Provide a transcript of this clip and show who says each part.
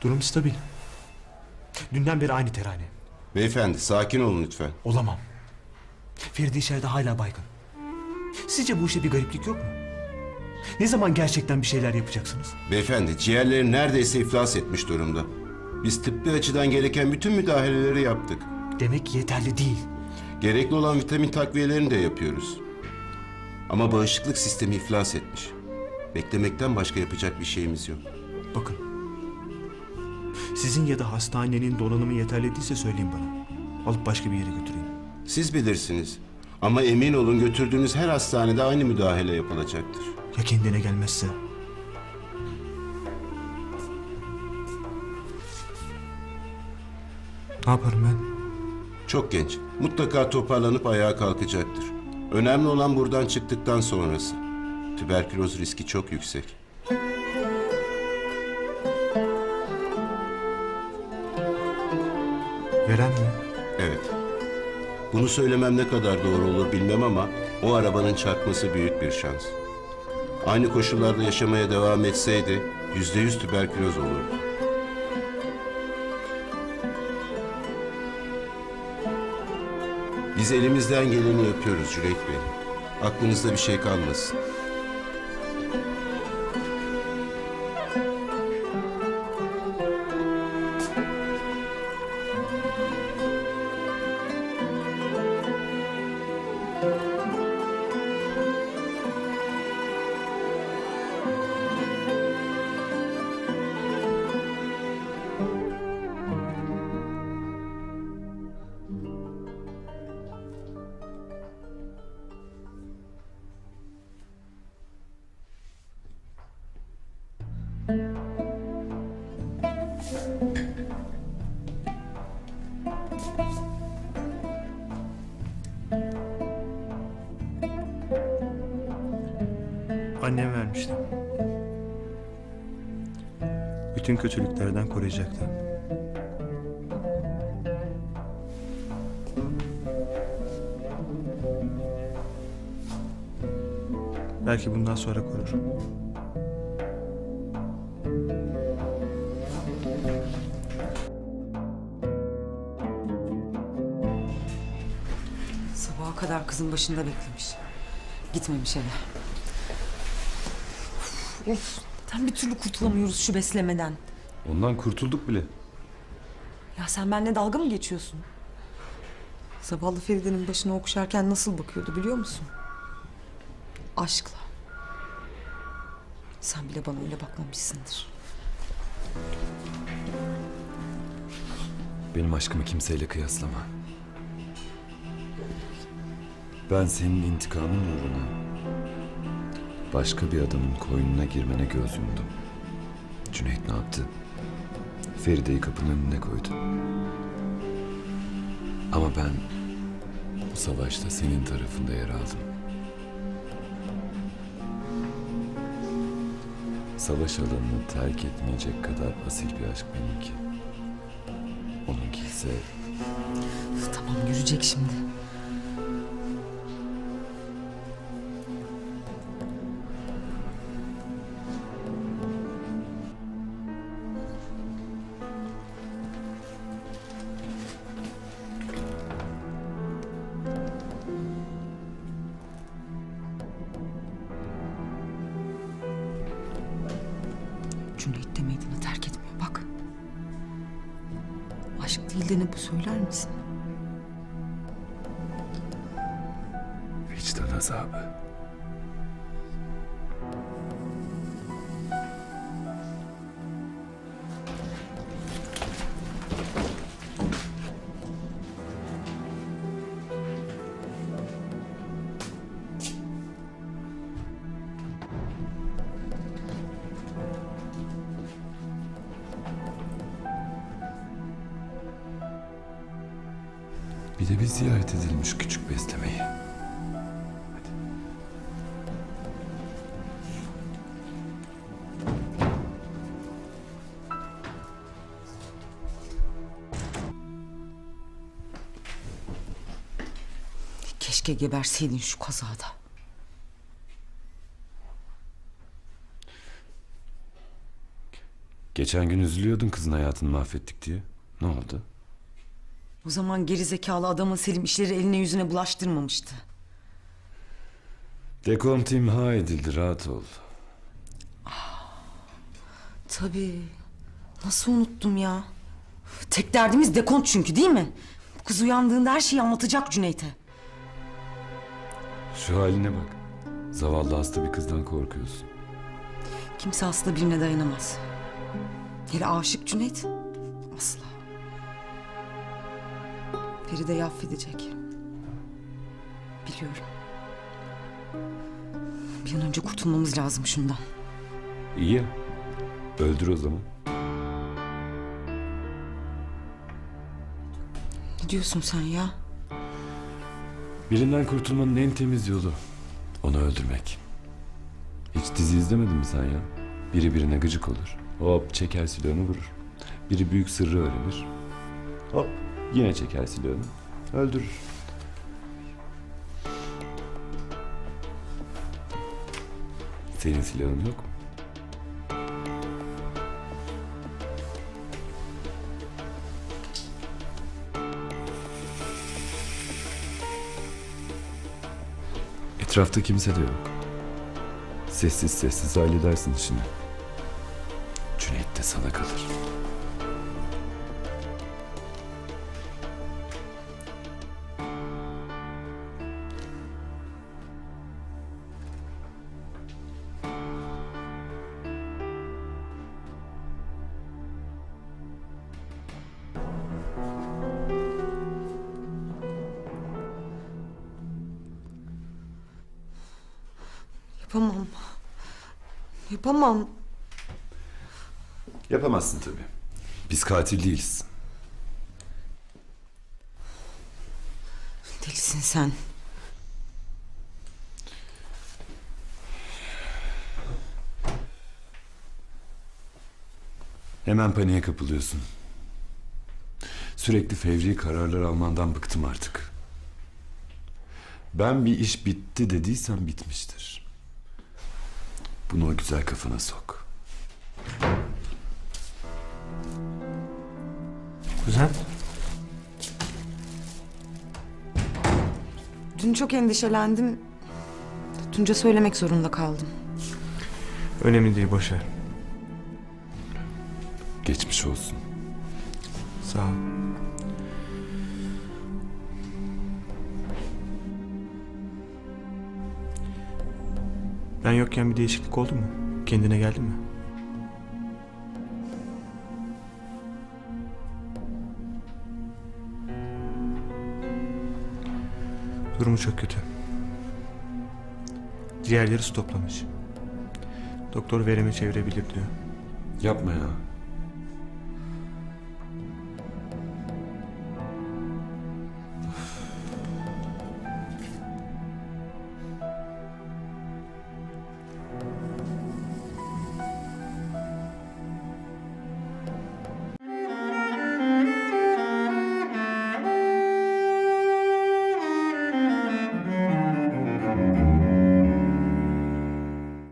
Speaker 1: Durum stabil. Dünden beri aynı terane.
Speaker 2: Beyefendi sakin olun lütfen.
Speaker 1: Olamam. Feride içeride hala baygın. Sizce bu işte bir gariplik yok mu? Ne zaman gerçekten bir şeyler yapacaksınız?
Speaker 2: Beyefendi ciğerleri neredeyse iflas etmiş durumda. Biz tıbbi açıdan gereken bütün müdahaleleri yaptık.
Speaker 1: Demek yeterli değil.
Speaker 2: Gerekli olan vitamin takviyelerini de yapıyoruz. Ama bağışıklık sistemi iflas etmiş. Beklemekten başka yapacak bir şeyimiz yok.
Speaker 1: Bakın. Sizin ya da hastanenin donanımı yeterli değilse söyleyin bana. Alıp başka bir yere götüreyim.
Speaker 2: Siz bilirsiniz. Ama emin olun götürdüğünüz her hastanede aynı müdahale yapılacaktır.
Speaker 1: Ya kendine gelmezse? Ne yaparım ben?
Speaker 2: Çok genç. Mutlaka toparlanıp ayağa kalkacaktır. Önemli olan buradan çıktıktan sonrası. Tüberküloz riski çok yüksek.
Speaker 1: Veren mi?
Speaker 2: Evet. Bunu söylemem ne kadar doğru olur bilmem ama o arabanın çarpması büyük bir şans. Aynı koşullarda yaşamaya devam etseydi yüzde yüz tüberküloz olurdu. Biz elimizden geleni yapıyoruz Cüneyt Bey. Aklınızda bir şey kalmasın.
Speaker 1: Annem vermişti. Bütün kötülüklerden koruyacaktı. Belki bundan sonra korur.
Speaker 3: Sabaha kadar kızın başında beklemiş. Gitmemiş eve. Of. Tam bir türlü kurtulamıyoruz şu beslemeden.
Speaker 4: Ondan kurtulduk bile.
Speaker 3: Ya sen benimle dalga mı geçiyorsun? Zavallı Feride'nin başına okşarken nasıl bakıyordu biliyor musun? Aşkla. Sen bile bana öyle bakmamışsındır.
Speaker 4: Benim aşkımı kimseyle kıyaslama. Ben senin intikamın uğruna başka bir adamın koynuna girmene göz yumdum. Cüneyt ne yaptı? Feride'yi kapının önüne koydu. Ama ben bu savaşta senin tarafında yer aldım. Savaş alanını terk etmeyecek kadar asil bir aşk benimki. Onunki ise
Speaker 3: Tamam görecek şimdi. Aşk değil de ne bu söyler misin?
Speaker 4: vicdan azabı. Bir de bir ziyaret edilmiş küçük beslemeyi.
Speaker 3: Keşke geberseydin şu kazada.
Speaker 4: Geçen gün üzülüyordun kızın hayatını mahvettik diye. Ne oldu?
Speaker 3: O zaman geri zekalı adamın Selim işleri eline yüzüne bulaştırmamıştı.
Speaker 4: Dekont imha edildi rahat ol.
Speaker 3: Tabii. Nasıl unuttum ya? Tek derdimiz dekont çünkü değil mi? Bu kız uyandığında her şeyi anlatacak Cüneyt'e.
Speaker 4: Şu haline bak. Zavallı hasta bir kızdan korkuyorsun.
Speaker 3: Kimse hasta birine dayanamaz. Hele aşık Cüneyt asla. Feride'yi affedecek. Biliyorum. Bir an önce kurtulmamız lazım şundan.
Speaker 4: İyi ya. Öldür o zaman.
Speaker 3: Ne diyorsun sen ya?
Speaker 4: Birinden kurtulmanın en temiz yolu onu öldürmek. Hiç dizi izlemedin mi sen ya? Biri birine gıcık olur. Hop çeker silahını vurur. Biri büyük sırrı öğrenir. Hop yine çeker silahını. Öldürür. Senin silahın yok mu? Etrafta kimse de yok. Sessiz sessiz halledersin işini. Cüneyt de sana kalır.
Speaker 3: Yapamam. Yapamam.
Speaker 4: Yapamazsın tabii. Biz katil değiliz.
Speaker 3: Delisin sen.
Speaker 4: Hemen paniğe kapılıyorsun. Sürekli fevri kararlar almandan bıktım artık. Ben bir iş bitti dediysem bitmiştir. Bunu o güzel kafana sok.
Speaker 1: Kuzen?
Speaker 3: Dün çok endişelendim. Tunca söylemek zorunda kaldım.
Speaker 1: Önemli değil boş ver.
Speaker 4: Geçmiş olsun.
Speaker 1: Sağ ol. Ben yokken bir değişiklik oldu mu? Kendine geldin mi? Durumu çok kötü. Ciğerleri su toplamış. Doktor veremi çevirebilir diyor.
Speaker 4: Yapma ya.